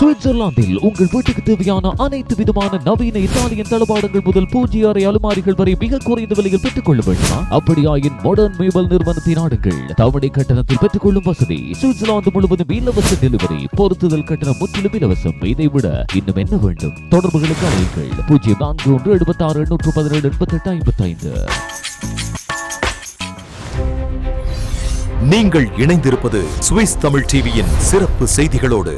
சுவிட்சர்லாந்தில் உங்கள் வீட்டுக்கு தேவையான அனைத்து விதமான நவீன இத்தாலியன் தளபாடங்கள் முதல் பூஜ்ய அறை அலுமாரிகள் வரை மிக குறைந்த விலையில் பெற்றுக் கொள்ள வேண்டுமா? அப்படியாயின் மாடர்ன் மேபல் நிறுவனத்தை நாடுங்கள் தவணை கட்டணத்தில் பெற்றுக்கொள்ளும் வசதி. சுவிட்சர்லாந்து முழுவதும் இலவச டெலிவரி பொருத்துதல் கட்டணம் முற்றிலும் இலவசம். இதை விட இன்னும் என்ன வேண்டும்? தொடர்புகளுக்கு அழைங்கள் பூஜ்ஜியம் நான்கு ஒன்று எழுபத்தி ஆறு எண்ணூற்று பதினேழு எண்பத்தி எட்டு ஐம்பத்தி ஐந்து நீங்கள் இணைந்திருப்பது சுவிஸ் தமிழ் டிவியின் சிறப்பு செய்திகளோடு.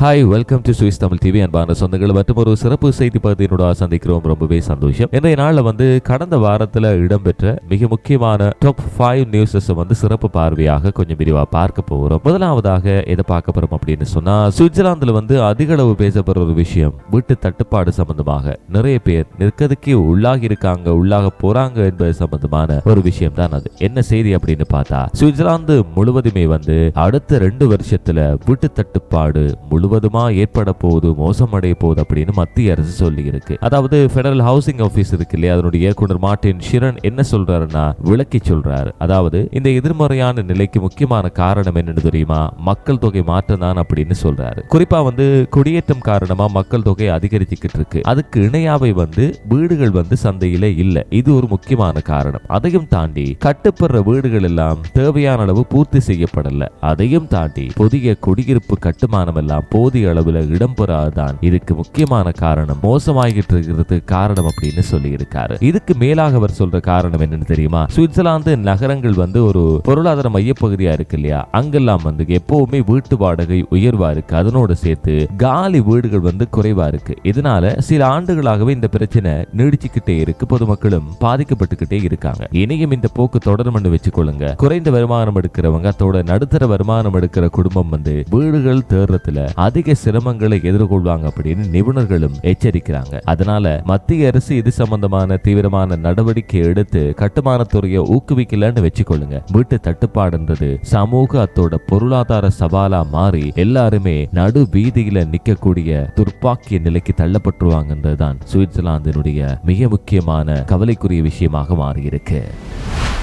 Hi welcome to Swiss Tamil TV அன்பான சொந்தங்கள். மற்றும் ஒரு சிறப்பு செய்தி பகுதியினோட சந்திக்கிறோம். ரொம்பவே சந்தோஷம். இன்றைய நாளில் வந்து கடந்த வாரத்தில் இடம்பெற்ற மிக முக்கியமான டாப் ஃபைவ் நியூஸஸ் வந்து சிறப்பு பார்வையாக கொஞ்சம் விரிவாக பார்க்க போகிறோம் முதலாவதாக எதை பார்க்க போறோம் அப்படின்னு சொன்னா சுவிட்சர்லாந்துல வந்து அதிக அளவு பேசப்படுற ஒரு விஷயம் வீட்டு தட்டுப்பாடு சம்பந்தமாக. நிறைய பேர் நிற்கதுக்கே உள்ளாகி இருக்காங்க உள்ளாக போறாங்க என்பது சம்பந்தமான ஒரு விஷயம் தான் அது. என்ன செய்தி அப்படின்னு பார்த்தா சுவிட்சர்லாந்து முழுவதுமே வந்து அடுத்த ரெண்டு வருஷத்துல வீட்டு தட்டுப்பாடு முழு முழுவதுமா ஏற்பட போகுது மோசமடைய போகுது அப்படின்னு மத்திய அரசு சொல்லி இருக்கு அதாவது பெடரல் ஹவுசிங் ஆபீஸ் இருக்கு இல்லையா? அதனுடைய இயக்குனர் மார்டின் ஷிரன் என்ன சொல்றாருன்னா விளக்கி சொல்றாரு. அதாவது இந்த எதிர்மறையான நிலைக்கு முக்கியமான காரணம் என்னன்னு தெரியுமா? மக்கள் தொகை மாற்றம் தான் அப்படின்னு சொல்றாரு. குறிப்பா வந்து குடியேற்றம் காரணமா மக்கள் தொகை அதிகரிச்சுக்கிட்டு இருக்கு. அதுக்கு இணையாவை வந்து வீடுகள் வந்து சந்தையில இல்ல. இது ஒரு முக்கியமான காரணம். அதையும் தாண்டி கட்டுப்படுற வீடுகள் எல்லாம் தேவையான அளவு பூர்த்தி செய்யப்படல. அதையும் தாண்டி புதிய குடியிருப்பு கட்டுமானம் எல்லாம் போதிய அளவுல இடம்பெறாதான் இதுக்கு முக்கியமான காரணம். மோசமாகிட்டு இருக்கிறது காரணம் அப்படின்னு சொல்லி இருக்காரு இதுக்கு மேலாக அவர் சொல்ற காரணம் என்னன்னு தெரியுமா? சுவிட்சர்லாந்து நகரங்கள் வந்து ஒரு பொருளாதார மையப்பகுதியா இருக்கு இல்லையா? அங்கெல்லாம் வந்து எப்பவுமே வீட்டு வாடகை உயர்வா இருக்கு. அதனோட சேர்த்து காலி வீடுகள் வந்து குறைவா இருக்கு. இதனால சில ஆண்டுகளாகவே இந்த பிரச்சனை நீடிச்சுக்கிட்டே இருக்கு. பொதுமக்களும் பாதிக்கப்பட்டுக்கிட்டே இருக்காங்க. இனியும் இந்த போக்கு தொடரும் வச்சுக்கொள்ளுங்க. குறைந்த வருமானம் எடுக்கிறவங்க அதோட நடுத்தர வருமானம் எடுக்கிற குடும்பம் வந்து வீடுகள் தேர்றதுல அதிக சிரமங்களை எதிர்கொள்வாங்க அப்படின்னு நிபுணர்களும் எச்சரிக்கிறாங்க. அதனால மத்திய அரசு இது சம்பந்தமான தீவிரமான நடவடிக்கை எடுத்து கட்டுமானத்துறையை ஊக்குவிக்கலன்னு வச்சுக்கொள்ளுங்க. வீட்டு தட்டுப்பாடுன்றது சமூக அத்தோட பொருளாதார சவாலா மாறி எல்லாருமே நடு வீதியில நிக்கக்கூடிய துர்ப்பாக்கிய நிலைக்கு தள்ளப்பட்டுருவாங்கன்றதுதான் சுவிட்சர்லாந்தினுடைய மிக முக்கியமான கவலைக்குரிய விஷயமாக மாறியிருக்கு.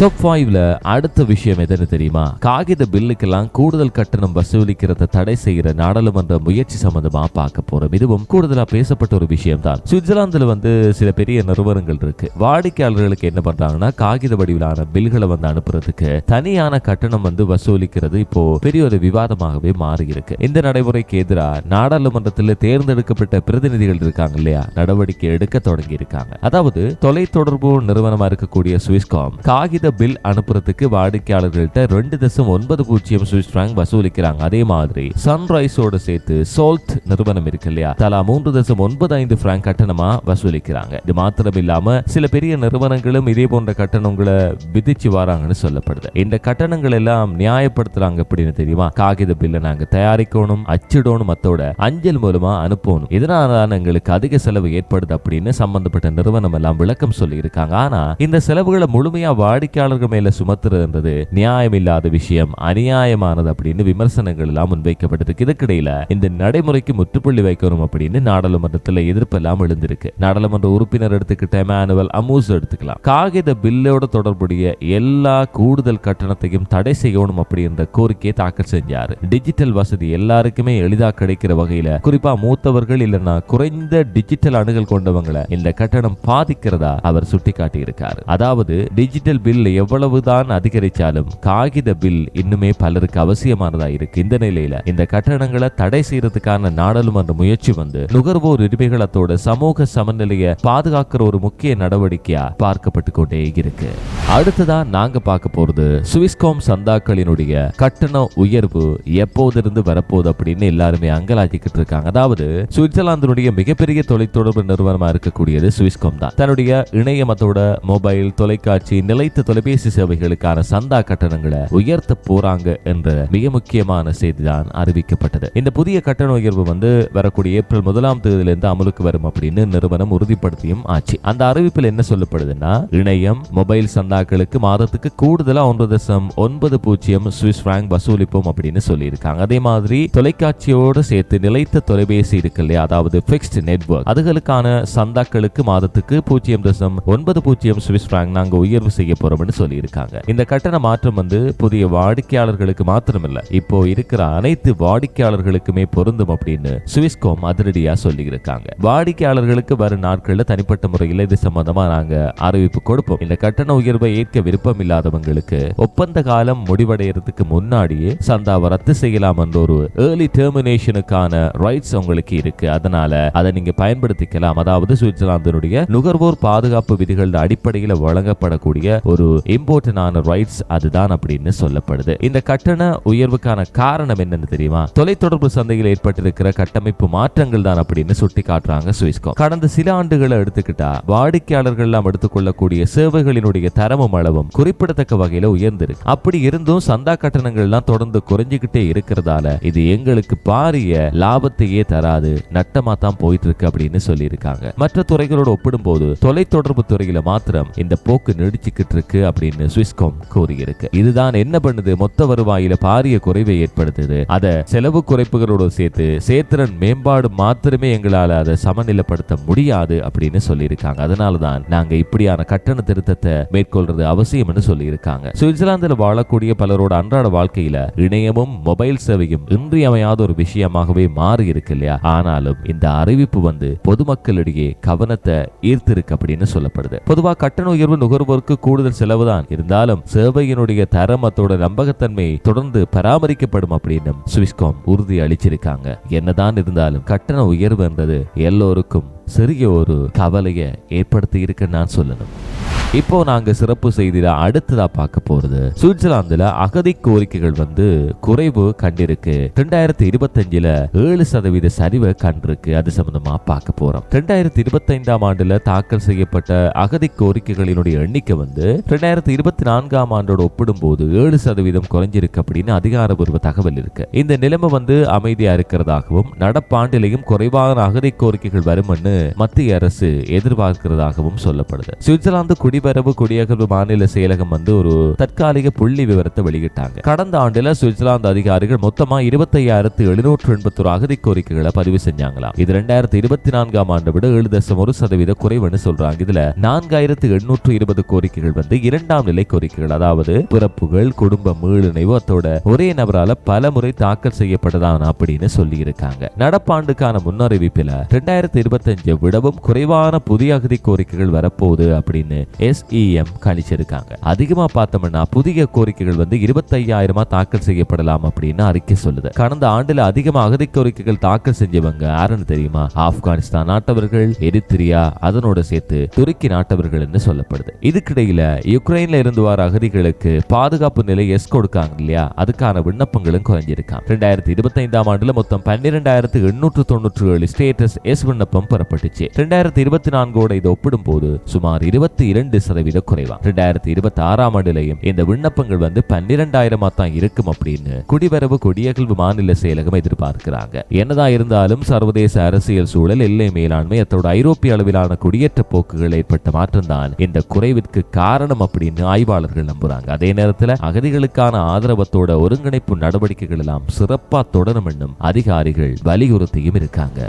டாப் ஃபைவ்ல அடுத்த விஷயம் எதுன்னு தெரியுமா? காகித பில்லுக்கெல்லாம் கூடுதல் கட்டணம் வசூலிக்கிறத தடை செய்யற நாடாளுமன்ற முயற்சி சம்பந்தமா பார்க்க போறோம். இதுவும் கூடுதலா பேசப்பட்ட ஒரு விஷயம் தான் சுவிட்சர்லாந்துல வந்து சில பெரிய நிறுவனங்கள் இருக்கு. வாடிக்கையாளர்களுக்கு என்ன பண்றாங்கன்னா காகித வடிவிலான பில்களை வந்து அனுப்புறதுக்கு தனியான கட்டணம் வந்து வசூலிக்கிறது இப்போ பெரிய ஒரு விவாதமாகவே மாறி இருக்கு இந்த நடைமுறைக்கு எதிராக நாடாளுமன்றத்தில் தேர்ந்தெடுக்கப்பட்ட பிரதிநிதிகள் இருக்காங்க இல்லையா? நடவடிக்கை எடுக்க தொடங்கி இருக்காங்க அதாவது தொலைத்தொடர்பு நிறுவனமா இருக்கக்கூடிய சுவிஸ்காம் காகித பில் அனுப்புறதுக்கு வாடிக்கையாளர்கள்ட்ட ரெண்டு தசம் ஒன்பது பூஜ்ஜியம் சுவிஸ் பிராங்க் வசூலிக்கிறாங்க. அதே மாதிரி சன்ரைஸோட சேர்த்து சோல்ட் நிறுவனம் இருக்கு இல்லையா? தலா மூன்று தசம் ஒன்பது ஐந்து பிராங்க் கட்டணமா வசூலிக்கிறாங்க. இது மாத்திரம் இல்லாம சில பெரிய நிறுவனங்களும் இதே போன்ற கட்டணங்களை விதிச்சு வராங்கன்னு சொல்லப்படுது. இந்த கட்டணங்கள் எல்லாம் நியாயப்படுத்துறாங்க அப்படின்னு தெரியுமா? காகித பில்லை நாங்க தயாரிக்கணும் அச்சிடணும் மத்தோட அஞ்சல் மூலமா அனுப்பணும். இதனால எங்களுக்கு அதிக செலவு ஏற்படுது அப்படின்னு சம்பந்தப்பட்ட நிறுவனம் எல்லாம் விளக்கம் சொல்லி இருக்காங்க ஆனா இந்த செலவுகளை முழுமையா வாடிக்கை வாடிக்கையாளர்கள் மேல சுமத்துறதுன்றது நியாயம் இல்லாத விஷயம் அநியாயமானது அப்படின்னு விமர்சனங்கள் எல்லாம் முன்வைக்கப்பட்டிருக்கு. இதுக்கிடையில இந்த நடைமுறைக்கு முற்றுப்புள்ளி வைக்கணும் அப்படின்னு நாடாளுமன்றத்தில் எதிர்ப்பெல்லாம் எழுந்திருக்கு. நாடாளுமன்ற உறுப்பினர் எடுத்துக்கிட்ட மேனுவல் அமூஸ் எடுத்துக்கலாம். காகித பில்லோட தொடர்புடைய எல்லா கூடுதல் கட்டணத்தையும் தடை செய்யணும் அப்படின்ற கோரிக்கையை தாக்கல் செஞ்சாரு. டிஜிட்டல் வசதி எல்லாருக்குமே எளிதா கிடைக்கிற வகையில குறிப்பா மூத்தவர்கள் இல்லைன்னா குறைந்த டிஜிட்டல் அணுகல் கொண்டவங்களை இந்த கட்டணம் பாதிக்கிறதா அவர் சுட்டிக்காட்டி இருக்காரு அதாவது டிஜிட்டல் பில் எவ்வளவுதான் அதிகரிச்சாலும் காகித பில் இன்னுமே பலருக்கு அவசியமானதா இருக்கு. இந்த நிலையில இந்த கட்டணங்களை தடை செய்யறதுக்கான நாடாளுமன்ற முயற்சி வந்து நுகர்வோர் உரிமைகளத்தோட சமூக சமநிலையை பாதுகாக்கிற ஒரு முக்கிய நடவடிக்கையா பார்க்கப்பட்டு கொண்டே இருக்கு. அடுத்ததா நாங்க பார்க்க போறது சுவிஸ்காம் சந்தாக்களினுடைய கட்டண உயர்வு எப்போதிருந்து வரப்போகுது அப்படின்னு எல்லாருமே அங்கலாக்கிக்கிட்டு இருக்காங்க. அதாவது சுவிட்சர்லாந்தினுடைய மிகப்பெரிய தொலைத்தொடர்பு நிறுவனமா இருக்கக்கூடியது சுவிஸ்காம் தான். தன்னுடைய இணையமத்தோட மொபைல் தொலைக்காட்சி நிலைத்த தொலைபேசி சேவைகளுக்கான சந்தா கட்டணங்களை உயர்த்த போறாங்க என்ற மிக முக்கியமான செய்திதான் அறிவிக்கப்பட்டது. இந்த புதிய கட்டண உயர்வு வந்து வரக்கூடிய ஏப்ரல் முதலாம் தேதியிலிருந்து அமலுக்கு வரும் அப்படின்னு நிறுவனம் உறுதிப்படுத்தியும் ஆச்சு. அந்த அறிவிப்பில் என்ன சொல்லப்படுதுன்னா இணையம் மொபைல் சந்தாக்களுக்கு மாதத்துக்கு கூடுதலா ஒன்று தசம் ஒன்பது பூஜ்ஜியம் சுவிஸ் பிராங்க் வசூலிப்போம் அப்படின்னு சொல்லியிருக்காங்க. அதே மாதிரி தொலைக்காட்சியோடு சேர்த்து நிலைத்த தொலைபேசி இருக்கு இல்லையா? அதாவது பிக்ஸ்ட் நெட்வொர்க் அதுகளுக்கான சந்தாக்களுக்கு மாதத்துக்கு பூஜ்ஜியம் தசம் ஒன்பது பூஜ்ஜியம் சுவிஸ் பிராங்க் நாங்கள் உயர்வு செய்ய போறோம். அவசியம்னு சொல்லியிருக்காங்க. இந்த கட்டண மாற்றம் வந்து புதிய வாடிக்கையாளர்களுக்கு மாத்திரமில்ல. இப்போ இருக்கிற அனைத்து வாடிக்கையாளர்களுக்குமே பொருந்தும் அப்படின்னு சுவிஸ்கோம் அதிரடியா சொல்லி இருக்காங்க வாடிக்கையாளர்களுக்கு வரும் நாட்கள்ல தனிப்பட்ட முறையில் இது சம்பந்தமா நாங்க அறிவிப்பு கொடுப்போம். இந்த கட்டண உயர்வை ஏற்க விருப்பம் இல்லாதவங்களுக்கு ஒப்பந்த காலம் முடிவடைகிறதுக்கு முன்னாடியே சந்தாவை ரத்து செய்யலாம் என்ற ஒரு ஏர்லி டெர்மினேஷனுக்கான ரைட்ஸ் உங்களுக்கு இருக்கு. அதனால அதை நீங்க பயன்படுத்திக்கலாம். அதாவது சுவிட்சர்லாந்தினுடைய நுகர்வோர் பாதுகாப்பு விதிகள் அடிப்படையில் வழங்கப்படக்கூடிய ஒரு இம்பார்ட்டன்டான ரைட்ஸ் அதுதான் அப்படின்னு சொல்லப்படுது. இந்த கட்டண உயர்வுக்கான காரணம் என்னன்னு தெரியுமா? தொலைத்தொடர்பு சந்தையில் ஏற்பட்டிருக்கிற கட்டமைப்பு மாற்றங்கள் தான் அப்படின்னு சுட்டி காட்டுறாங்க சுவிஸ்கோ. கடந்த சில ஆண்டுகளை எடுத்துக்கிட்டா வாடிக்கையாளர்கள் எல்லாம் எடுத்துக்கொள்ளக்கூடிய சேவைகளினுடைய தரமும் அளவும் குறிப்பிடத்தக்க வகையில உயர்ந்திருக்கு. அப்படி இருந்தும் சந்தா கட்டணங்கள் எல்லாம் தொடர்ந்து குறைஞ்சுக்கிட்டே இருக்கிறதால இது எங்களுக்கு பாரிய லாபத்தையே தராது நட்டமா தான் போயிட்டு இருக்கு அப்படின்னு சொல்லியிருக்காங்க. மற்ற துறைகளோடு ஒப்பிடும்போது தொலைத்தொடர்பு துறையில மாத்திரம் இந்த போக்கு நீடிச்சுக்கிட்டு இருக்கு. இருக்கு அப்படின்னு சுவிஸ்காம் கூறியிருக்கு. இதுதான் என்ன பண்ணுது? மொத்த வருவாயில பாரிய குறைவை ஏற்படுத்துது. அதை செலவு குறைப்புகளோடு சேர்த்து சேத்திரன் மேம்பாடு மாத்திரமே எங்களால் அதை சமநிலைப்படுத்த முடியாது அப்படின்னு சொல்லியிருக்காங்க. அதனால தான் நாங்க இப்படியான கட்டண திருத்தத்தை மேற்கொள்றது அவசியம்னு சொல்லியிருக்காங்க. சுவிட்சர்லாந்தில் வாழக்கூடிய பலரோட அன்றாட வாழ்க்கையில இணையமும் மொபைல் சேவையும் இன்றியமையாத ஒரு விஷயமாகவே மாறி இருக்கு இல்லையா? ஆனாலும் இந்த அறிவிப்பு வந்து பொதுமக்களிடையே கவனத்தை ஈர்த்திருக்கு அப்படின்னு சொல்லப்படுது. பொதுவாக கட்டண உயர்வு நுகர்வோருக்கு கூடுதல் செலவுதான். இருந்தாலும் சேவையினுடைய தரம் அத்தோட நம்பகத்தன்மை தொடர்ந்து பராமரிக்கப்படும் அப்படின்னு சுவிஸ்காம் உறுதி அளிச்சிருக்காங்க. என்னதான் இருந்தாலும் கட்டண உயர்வு என்றது எல்லோருக்கும் சிறிய ஒரு கவலையை ஏற்படுத்தி இருக்குன்னு நான் சொல்லணும். இப்போ நாங்க சிறப்பு செய்தியில அடுத்ததா பார்க்க போறது. சுவிட்சர்லாந்துல அகதி கோரிக்கைகள் வந்து குறைவு கண்டிருக்கு. ரெண்டாயிரத்தி இருபத்தஞ்சுல ஏழு சதவீத சரிவை கண்டிருக்கு. அது சம்பந்தமா பார்க்க போறோம். ரெண்டாயிரத்தி இருபத்தைந்தாம் ஆண்டுல தாக்கல் செய்யப்பட்ட அகதி கோரிக்கைகளினுடைய எண்ணிக்கை வந்து ரெண்டாயிரத்தி இருபத்தி நான்காம் ஆண்டோட ஒப்பிடும்போது ஏழு சதவீதம் குறைஞ்சிருக்கு அப்படின்னு அதிகாரபூர்வ தகவல் இருக்கு. இந்த நிலைமை வந்து அமைதியா இருக்கிறதாகவும் நடப்பாண்டிலையும் குறைவான அகதி கோரிக்கைகள் வரும்னு மத்திய அரசு எதிர்பார்க்கிறதாகவும் சொல்லப்படுது. சுவிட்சர்லாந்து குடி குடிவரவு குடியகர்வு மாநில செயலகம் வந்து ஒரு தற்காலிக புள்ளி விவரத்தை வெளியிட்டாங்க. கடந்த ஆண்டுல சுவிட்சர்லாந்து அதிகாரிகள் மொத்தமா இருபத்தையாயிரத்து எழுநூற்று எண்பத்தி ஒரு அகதி கோரிக்கைகளை பதிவு செஞ்சாங்களாம். இது ரெண்டாயிரத்தி இருபத்தி நான்காம் ஆண்டு விட ஏழு தசம் ஒரு சதவீத குறைவுன்னு சொல்றாங்க. இதுல நான்காயிரத்து எண்ணூற்று இருபது கோரிக்கைகள் வந்து இரண்டாம் நிலை கோரிக்கைகள் அதாவது பிறப்புகள் குடும்ப மீளிணைவு அத்தோட ஒரே நபரால பல முறை தாக்கல் செய்யப்பட்டதான் அப்படின்னு சொல்லி இருக்காங்க நடப்பாண்டுக்கான முன்னறிவிப்பில் ரெண்டாயிரத்தி இருபத்தஞ்சு விடவும் குறைவான புதிய அகதி கோரிக்கைகள் வரப்போகுது அப்படின்னு எஸ்இஎம் கணிச்சிருக்காங்க. அதிகமா பார்த்தோம்னா புதிய கோரிக்கைகள் வந்து இருபத்தையாயிரமா தாக்கல் செய்யப்படலாம் அப்படின்னு அறிக்கை சொல்லுது. கடந்த ஆண்டுல அதிகமா அகதி கோரிக்கைகள் தாக்கல் செஞ்சவங்க யாருன்னு தெரியுமா? ஆப்கானிஸ்தான் நாட்டவர்கள் எரித்திரியா அதனோட சேர்த்து துருக்கி நாட்டவர்கள் என்று சொல்லப்படுது. இதுக்கிடையில யுக்ரைன்ல இருந்து வர அகதிகளுக்கு பாதுகாப்பு நிலை எஸ் கொடுக்காங்க இல்லையா? அதுக்கான விண்ணப்பங்களும் குறைஞ்சிருக்காம் ரெண்டாயிரத்தி இருபத்தைந்தாம் ஆண்டுல மொத்தம் பன்னிரெண்டாயிரத்து எண்ணூற்று தொண்ணூற்று ஏழு ஸ்டேட்டஸ் எஸ் விண்ணப்பம் பெறப்பட்டுச்சு. ரெண்டாயிரத்தி இருபத்தி நான்கோட இதை ஒப்பிடும்போது சுமார் இருபத்தி இரண்டு சதவீத குறைவா ரெண்டாயிரத்தி இருபத்தி ஆறாம் ஆண்டுலையும் இந்த விண்ணப்பங்கள் வந்து பன்னிரெண்டாயிரமா தான் இருக்கும் அப்படின்னு குடிவரவு குடியகல்வு மாநில செயலகம் எதிர்பார்க்கிறாங்க. என்னதான் இருந்தாலும் சர்வதேச அரசியல் சூழல் எல்லை மேலாண்மை அத்தோட ஐரோப்பிய அளவிலான குடியேற்ற போக்குகள் ஏற்பட்ட மாற்றம்தான் இந்த குறைவிற்கு காரணம் அப்படின்னு ஆய்வாளர்கள் நம்புறாங்க. அதே நேரத்தில் அகதிகளுக்கான ஆதரவத்தோட ஒருங்கிணைப்பு நடவடிக்கைகள் எல்லாம் சிறப்பா தொடரும் என்னும் அதிகாரிகள் வலியுறுத்தியும் இருக்காங்க.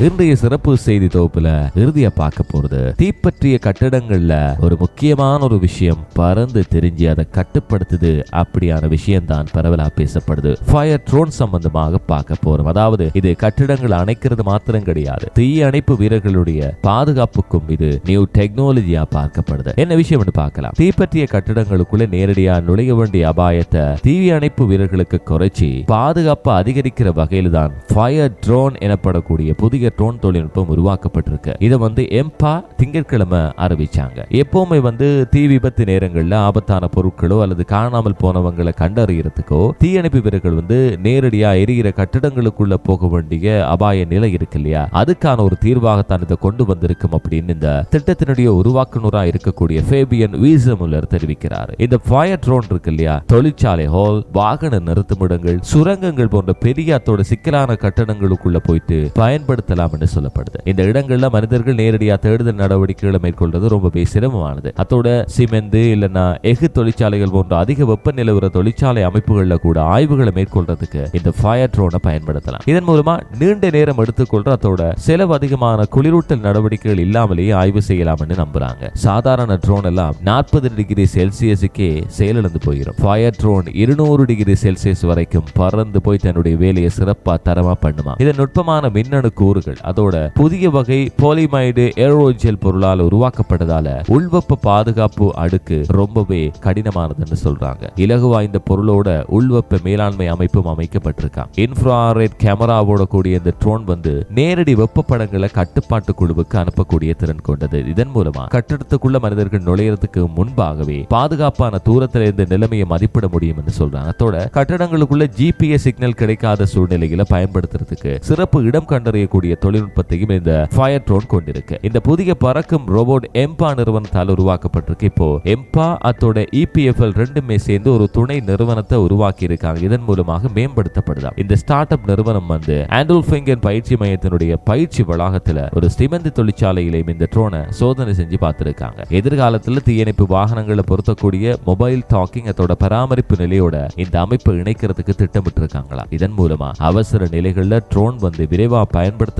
இன்றைய சிறப்பு செய்தி தொகுப்புல இறுதியா பார்க்க போறது தீப்பற்றிய கட்டடங்கள்ல ஒரு முக்கியமான ஒரு விஷயம் பறந்து தெரிஞ்சு அதை கட்டுப்படுத்துது அப்படியான விஷயம் தான் பரவலா பேசப்படுது. ஃபயர் ட்ரோன் சம்பந்தமாக பார்க்க போறோம். அதாவது இது கட்டிடங்கள் அணைக்கிறது மாத்திரம் கிடையாது. தீய அணைப்பு வீரர்களுடைய பாதுகாப்புக்கும் இது நியூ டெக்னாலஜியா பார்க்கப்படுது. என்ன விஷயம் பார்க்கலாம். தீப்பற்றிய கட்டிடங்களுக்குள்ள நேரடியா நுழைய வேண்டிய அபாயத்தை தீ அணைப்பு வீரர்களுக்கு குறைச்சி பாதுகாப்பு அதிகரிக்கிற வகையில் தான் ஃபயர் ட்ரோன் எனப்படக்கூடிய புதிய ட்ரோன் தொழில்நுட்பம் உருவாக்கப்பட்டிருக்கு. இதை வந்து எம்பா திங்கட்கிழமை அறிவிச்சாங்க. எப்பவுமே வந்து தீ விபத்து நேரங்களில் ஆபத்தான பொருட்களோ அல்லது காணாமல் போனவங்களை கண்டறியறதுக்கோ தீயணைப்பு வீரர்கள் வந்து நேரடியா எரிகிற கட்டிடங்களுக்குள்ள போக வேண்டிய அபாய நிலை இருக்கு இல்லையா? அதுக்கான ஒரு தீர்வாகத்தான் இதை கொண்டு வந்திருக்கும் அப்படின்னு இந்த திட்டத்தினுடைய உருவாக்குநராக இருக்கக்கூடிய ஃபேபியன் வீசமுல்லர் தெரிவிக்கிறார். இந்த ஃபயர் ட்ரோன் இருக்கு இல்லையா? தொழிற்சாலை ஹால் வாகன நிறுத்துமிடங்கள் சுரங்கங்கள் போன்ற பெரிய அத்தோட சிக்கலான கட்டடங்களுக்குள்ள போயிட்டு பயன்படுத்த பயன்படுத்தலாம் என்று சொல்லப்படுது. இந்த இடங்கள்ல மனிதர்கள் நேரடியாக தேடுதல் நடவடிக்கைகளை மேற்கொள்வது ரொம்பவே சிரமமானது. அத்தோட சிமெந்து இல்லைன்னா எஃகு தொழிற்சாலைகள் போன்ற அதிக வெப்ப உற தொழிற்சாலை அமைப்புகள்ல கூட ஆய்வுகளை மேற்கொள்றதுக்கு இந்த ஃபயர் ட்ரோனை பயன்படுத்தலாம். இதன் மூலமா நீண்ட நேரம் எடுத்துக்கொள்ற அதோட செலவு அதிகமான குளிரூட்டல் நடவடிக்கைகள் இல்லாமலேயே ஆய்வு செய்யலாம்னு நம்புறாங்க. சாதாரண ட்ரோன் எல்லாம் நாற்பது டிகிரி செல்சியஸுக்கே செயலிழந்து போயிடும் ஃபயர் ட்ரோன் இருநூறு டிகிரி செல்சியஸ் வரைக்கும் பறந்து போய் தன்னுடைய வேலையை சிறப்பா தரமா பண்ணுமா? இதன் நுட்பமான மின்னணு கூறு கூறுகள் அதோட புதிய வகை போலிமைடு ஏரோஜெல் பொருளால் உருவாக்கப்பட்டதால உள்வெப்ப பாதுகாப்பு அடுக்கு ரொம்பவே கடினமானதுன்னு சொல்றாங்க. இலகுவா இந்த பொருளோட உள்வெப்ப மேலாண்மை அமைப்பும் அமைக்கப்பட்டிருக்கான் இன்ஃப்ராரெட் கேமராவோட கூடிய இந்த ட்ரோன் வந்து நேரடி வெப்ப படங்களை கட்டுப்பாட்டு குழுவுக்கு அனுப்பக்கூடிய திறன் கொண்டது. இதன் மூலமா கட்டிடத்துக்குள்ள மனிதர்கள் நுழையறதுக்கு முன்பாகவே பாதுகாப்பான தூரத்தில் இருந்து நிலைமையை மதிப்பிட முடியும் என்று சொல்றாங்க. அதோட கட்டடங்களுக்குள்ள ஜிபிஎஸ் சிக்னல் கிடைக்காத சூழ்நிலையில பயன்படுத்துறதுக்கு சிறப்பு இடம் கண்டறியக்கூடிய தொழில்நுட்பத்தையும் இந்த ஃபயர் ட்ரோன் கொண்டிருக்கு. இந்த புதிய பறக்கும் ரோபோட் எம்பா நிறுவனத்தால் உருவாக்கப்பட்டிருக்கு. இப்போ எம்பா அத்தோட இபிஎஃப்எல் ரெண்டுமே சேர்ந்து ஒரு துணை நிறுவனத்தை உருவாக்கி இருக்காங்க இதன் மூலமாக மேம்படுத்தப்படுதா? இந்த ஸ்டார்ட் அப் நிறுவனம் வந்து ஆண்டோல்ஃபிங்கன் பயிற்சி மையத்தினுடைய பயிற்சி வளாகத்துல ஒரு சிமெண்ட் தொழிற்சாலையிலையும் இந்த ட்ரோனை சோதனை செஞ்சு பார்த்திருக்காங்க. எதிர்காலத்தில் தீயணைப்பு வாகனங்களை பொருத்தக்கூடிய மொபைல் டாக்கிங் அதோட பராமரிப்பு நிலையோட இந்த அமைப்பை இணைக்கிறதுக்கு திட்டமிட்டு இருக்காங்களா இதன் மூலமா அவசர நிலைகள்ல ட்ரோன் வந்து விரைவா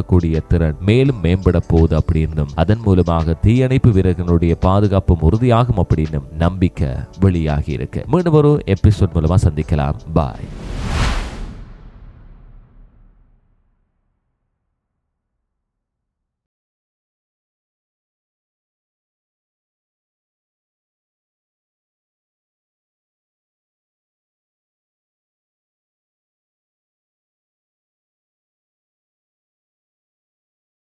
நடத்தக்கூடிய திறன் மேலும் மேம்பட போகுது அப்படின்னும். அதன் மூலமாக தீயணைப்பு வீரர்களுடைய பாதுகாப்பும் உறுதியாகும் அப்படின்னும் நம்பிக்கை வெளியாகி இருக்கு. மீண்டும் ஒரு எபிசோட் மூலமா சந்திக்கலாம். பாய்